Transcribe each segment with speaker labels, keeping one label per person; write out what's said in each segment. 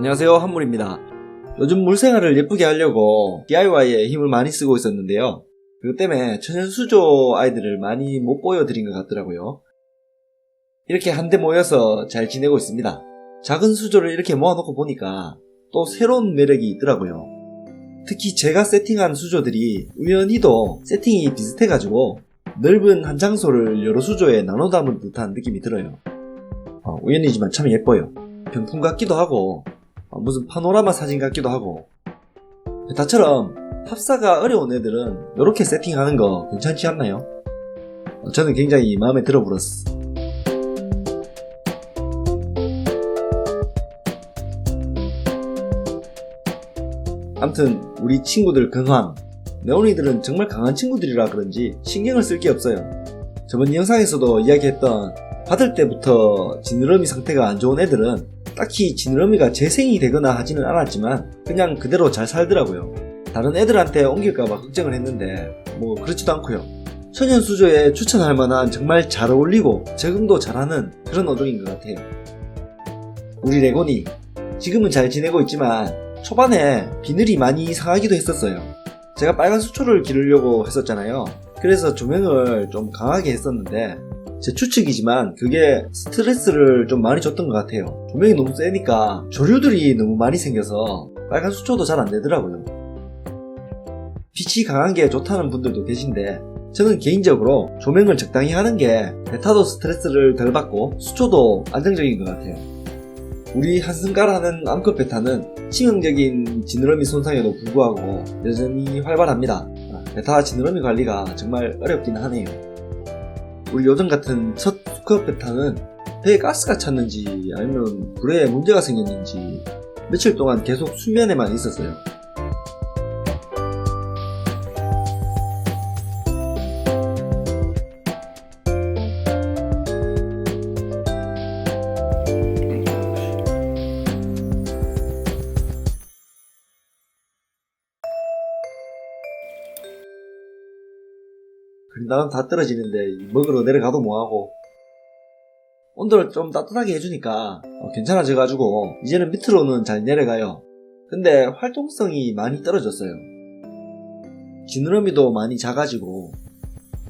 Speaker 1: 안녕하세요 한물입니다. 요즘 물생활을 예쁘게 하려고 DIY에 힘을 많이 쓰고 있었는데요. 그것 때문에 천연수조 아이들을 많이 못 보여드린 것 같더라고요. 이렇게 한데 모여서 잘 지내고 있습니다. 작은 수조를 이렇게 모아놓고 보니까 또 새로운 매력이 있더라고요. 특히 제가 세팅한 수조들이 우연히도 세팅이 비슷해가지고 넓은 한 장소를 여러 수조에 나눠 담은 듯한 느낌이 들어요. 어, 우연이지만 참 예뻐요. 병풍 같기도 하고 어, 무슨 파노라마 사진 같기도 하고 베타처럼 합사가 어려운 애들은 이렇게 세팅하는 거 괜찮지 않나요? 어, 저는 굉장히 마음에 들어 불었어. 암튼 우리 친구들 근황 네오니들은 정말 강한 친구들이라 그런지 신경을 쓸 게 없어요. 저번 영상에서도 이야기했던 받을 때부터 지느러미 상태가 안 좋은 애들은 딱히 지느러미가 재생이 되거나 하지는 않았지만 그냥 그대로 잘 살더라고요. 다른 애들한테 옮길까봐 걱정을 했는데 뭐 그렇지도 않고요. 천연 수조에 추천할 만한 정말 잘 어울리고 적응도 잘하는 그런 어종인 것 같아요. 우리 레고니 지금은 잘 지내고 있지만 초반에 비늘이 많이 상하기도 했었어요. 제가 빨간 수초를 기르려고 했었잖아요. 그래서 조명을 좀 강하게 했었는데 제 추측이지만 그게 스트레스를 좀 많이 줬던 것 같아요. 조명이 너무 세니까 조류들이 너무 많이 생겨서 빨간 수초도 잘 안 되더라고요. 빛이 강한 게 좋다는 분들도 계신데 저는 개인적으로 조명을 적당히 하는 게 베타도 스트레스를 덜 받고 수초도 안정적인 것 같아요. 우리 한승가라는 암컷 베타는 치명적인 지느러미 손상에도 불구하고 여전히 활발합니다. 아, 베타 지느러미 관리가 정말 어렵긴 하네요. 우리 요즘 같은 첫 수컷 베타는 배에 가스가 찼는지 아니면 불에 문제가 생겼는지 며칠 동안 계속 수면에만 있었어요. 나는 다 떨어지는데 먹으러 내려가도 뭐하고. 온도를 좀 따뜻하게 해주니까 어, 괜찮아져가지고 이제는 밑으로는 잘 내려가요. 근데 활동성이 많이 떨어졌어요. 지느러미도 많이 작아지고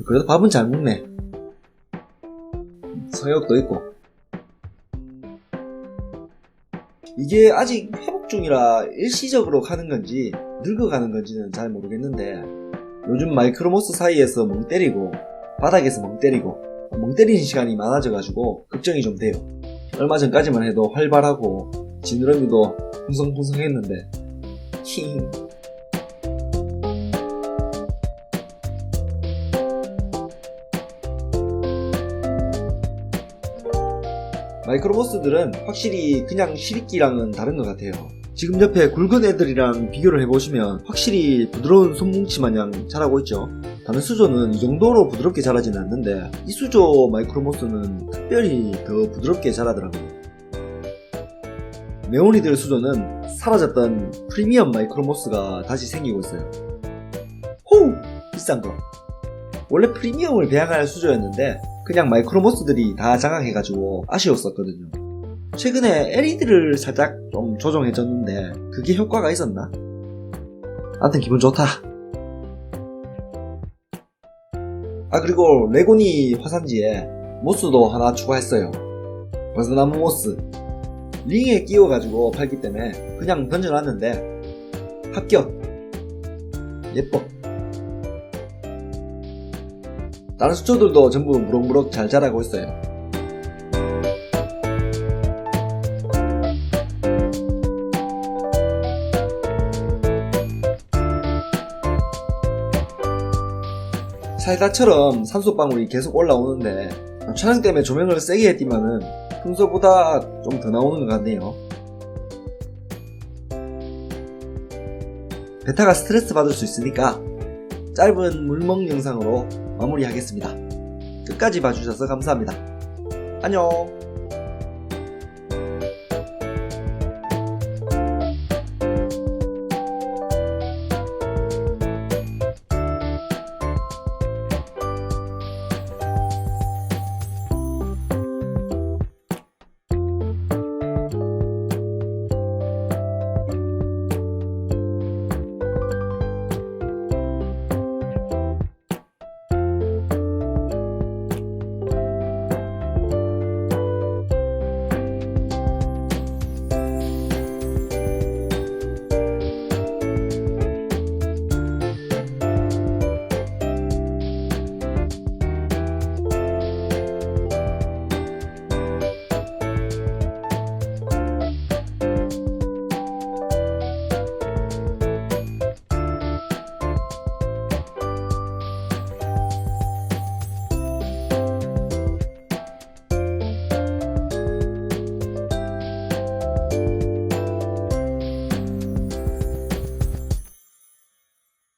Speaker 1: 그래도 밥은 잘 먹네. 성욕도 있고. 이게 아직 회복 중이라 일시적으로 가는 건지 늙어가는 건지는 잘 모르겠는데 요즘 마이크로모스 사이에서 멍 때리고 바닥에서 멍 때리고 멍 때리는 시간이 많아져가지고 걱정이 좀 돼요. 얼마 전까지만 해도 활발하고 지느러미도 풍성풍성했는데 히 마이크로모스들은 확실히 그냥 시리끼랑은 다른 것 같아요. 지금 옆에 굵은 애들이랑 비교를 해보시면 확실히 부드러운 손뭉치 마냥 자라고 있죠. 다른 수조는 이 정도로 부드럽게 자라진 않는데 이 수조 마이크로모스는 특별히 더 부드럽게 자라더라고요. 네오니들 수조는 사라졌던 프리미엄 마이크로모스가 다시 생기고 있어요. 호우! 비싼 거. 원래 프리미엄을 배양할 수조였는데 그냥 마이크로모스들이 다 장악해가지고 아쉬웠었거든요. 최근에 LED를 살짝 좀 조정해줬는데 그게 효과가 있었나? 아무튼 기분 좋다. 아 그리고 레고니 화산지에 모스도 하나 추가했어요. 버섯나무 모스. 링에 끼워가지고 팔기 때문에 그냥 던져놨는데 합격. 예뻐. 다른 수초들도 전부 무럭무럭 잘 자라고 있어요. 살다처럼 산소방울이 계속 올라오는데 촬영 때문에 조명을 세게 했지만은 평소보다 좀 더 나오는 것 같네요. 베타가 스트레스 받을 수 있으니까 짧은 물먹 영상으로 마무리하겠습니다. 끝까지 봐주셔서 감사합니다. 안녕!